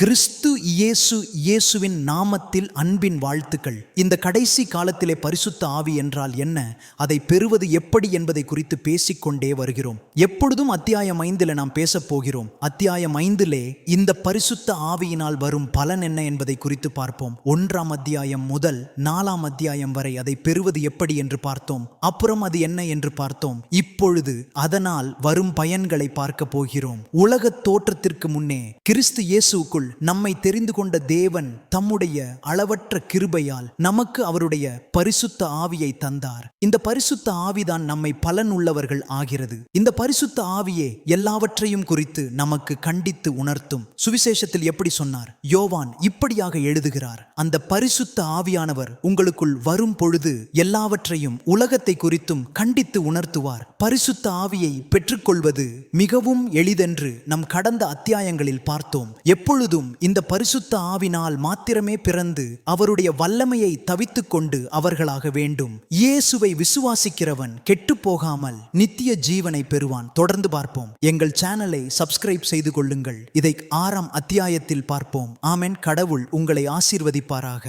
கிறிஸ்து இயேசு இயேசுவின் நாமத்தில் அன்பின் வாழ்த்துக்கள். இந்த கடைசி காலத்திலே பரிசுத்த ஆவி என்றால் என்ன? அதை பெறுவது எப்படி என்பதை குறித்து பேசிக்கொண்டே வருகிறோம். எப்பொழுதும் அத்தியாயம் ஐந்தில் நாம் பேசப் போகிறோம். அத்தியாயம் ஐந்திலே இந்த பரிசுத்த ஆவியினால் வரும் பலன் என்ன என்பதை குறித்து பார்ப்போம். ஒன்றாம் அத்தியாயம் முதல் நாலாம் அத்தியாயம் வரை அதை பெறுவது எப்படி என்று பார்த்தோம். அப்புறம் அது என்ன என்று பார்த்தோம். இப்பொழுது அதனால் வரும் பயன்களை பார்க்க போகிறோம். உலக தோற்றத்திற்கு முன்னே கிறிஸ்து இயேசுக்குள் நம்மை தெரிந்து கொண்ட தேவன் தம்முடைய அளவற்ற கிருபையால் நமக்கு அவருடைய பரிசுத்த ஆவியை தந்தார். இந்த பரிசுத்த ஆவிதான் நம்மை பலன் உள்ளவர்கள் ஆகிறது. இந்த பரிசுத்த ஆவியே எல்லாவற்றையும் குறித்து நமக்கு கண்டித்து உணர்த்தும். சுவிசேஷத்தில் எப்படி சொன்னார்? யோவான் இப்படியாக எழுதுகிறார். அந்த பரிசுத்த ஆவியானவர் உங்களுக்குள் வரும் பொழுது எல்லாவற்றையும் உலகத்தை குறித்தும் கண்டித்து உணர்த்துவார். பரிசுத்த ஆவியை பெற்றுக்கொள்வது மிகவும் எளிதென்று நம் கடந்த அத்தியாயங்களில் பார்த்தோம். எப்பொழுதும் இந்த பரிசுத்த ஆவினால் மாத்திரமே பிறந்து அவருடைய வல்லமையை தவித்துக் கொண்டு அவர்களாக வேண்டும். இயேசுவை விசுவாசிக்கிறவன் கெட்டுப் போகாமல் நித்திய ஜீவனை பெறுவான். தொடர்ந்து பார்ப்போம். எங்கள் சேனலை சப்ஸ்கிரைப் செய்து கொள்ளுங்கள். இதை ஆறாம் அத்தியாயத்தில் பார்ப்போம். ஆமென். கடவுள் உங்களை ஆசீர்வதிப்பாராக.